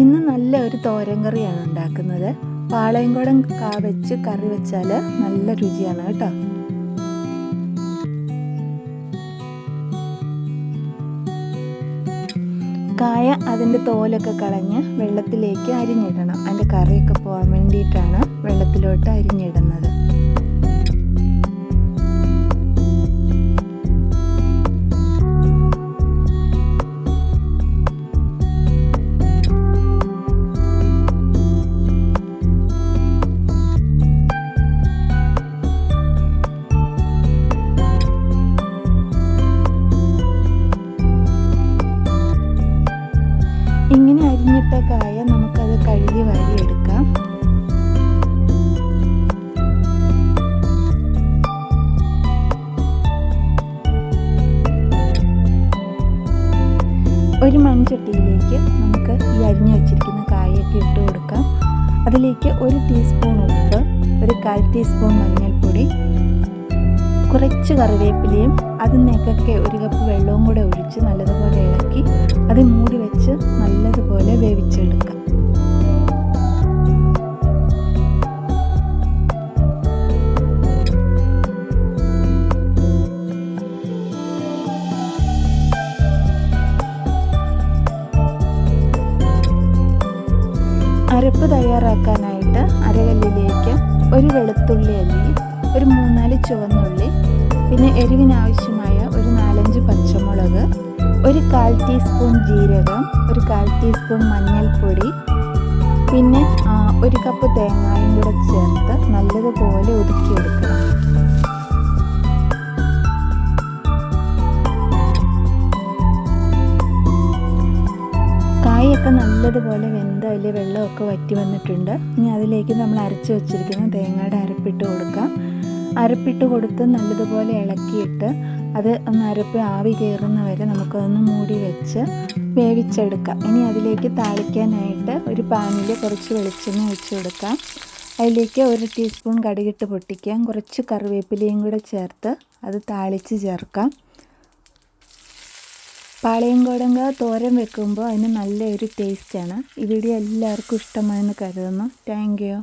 ഇന്ന് നല്ല ഒരു തോരൻ കറിയാണ് ഉണ്ടാക്കുന്നത്. പാളയംകുടം കാ വെച്ച് കറി വെച്ചാൽ നല്ല രുചിയാണ് കേട്ടോ. കായ അതിന്റെ തോലൊക്കെ കളഞ്ഞ് വെള്ളത്തിലേക്ക് അരിഞ്ഞിടണം. അതിന്റെ കറിയൊക്കെ പോകാൻ വേണ്ടിയിട്ടാണ് വെള്ളത്തിലോട്ട് അരിഞ്ഞിടുന്നത്. ഇങ്ങനെ അരിഞ്ഞിട്ട കായ നമുക്കത് കഴുകി വാരിയെടുക്കാം ഒരു മൺചട്ടിയിലേക്ക് നമുക്ക് ഈ അരിഞ്ഞു വെച്ചിരിക്കുന്ന കായൊക്കെ ഇട്ട് കൊടുക്കാം. അതിലേക്ക് ഒരു ടീസ്പൂൺ ഉപ്പ് ഒരു കാൽ ടീസ്പൂൺ മഞ്ഞൾപ്പൊടി കുറച്ച് കറിവേപ്പിലയും അതിനേക്കൊക്കെ ഒരു കപ്പ് വെള്ളവും കൂടെ ഒഴിച്ച് നല്ലതുപോലെ ഇളക്കി അത് മൂടി വെച്ച് നല്ലതുപോലെ വേവിച്ചെടുക്കുക അരപ്പ് തയ്യാറാക്കാനായിട്ട് അരകല്ലിലേക്ക് ഒരു വെളുത്തുള്ളി അല്ലി ഒരു മൂന്നാൽ ചുവന്നുള്ളി പിന്നെ എരിവിനാവശ്യമായ ഒരു നാലഞ്ച് പച്ചമുളക് ഒരു കാൽ ടീസ്പൂൺ ജീരകം ഒരു കാൽ ടീസ്പൂൺ മഞ്ഞൾപ്പൊടി പിന്നെ ഒരു കപ്പ് തേങ്ങായും കൂടെ ചേർത്ത് നല്ലതുപോലെ ഒതുക്കിയെടുക്കണം കായൊക്കെ നല്ലതുപോലെ വെന്ത് അതിൽ വെള്ളമൊക്കെ വറ്റി വന്നിട്ടുണ്ട്. ഇനി അതിലേക്ക് നമ്മൾ അരച്ച് വെച്ചിരിക്കുന്ന തേങ്ങയുടെ അരപ്പിട്ട് കൊടുക്കാം. അരപ്പിട്ട് കൊടുത്ത് നല്ലതുപോലെ ഇളക്കിയിട്ട് അത് ഒന്ന് അരപ്പ് ആവി കയറുന്ന വരെ നമുക്കതൊന്ന് മൂടി വെച്ച് വേവിച്ചെടുക്കാം. ഇനി അതിലേക്ക് താളിക്കാനായിട്ട് ഒരു പാനിൽ കുറച്ച് വെളിച്ചെണ്ണ ഒഴിച്ച് കൊടുക്കാം. അതിലേക്ക് ഒരു ടീസ്പൂൺ കടുകിട്ട് പൊട്ടിക്കാം. കുറച്ച് കറിവേപ്പിലയും കൂടെ ചേർത്ത് അത് താളിച്ച് ചേർക്കാം. പാളയംകോടങ്ക തോരൻ വെക്കുമ്പോൾ അതിന് നല്ലൊരു ടേസ്റ്റാണ് ഈ വീഡിയോ എല്ലാവർക്കും ഇഷ്ടമായെന്ന് കരുതുന്നു. Thank you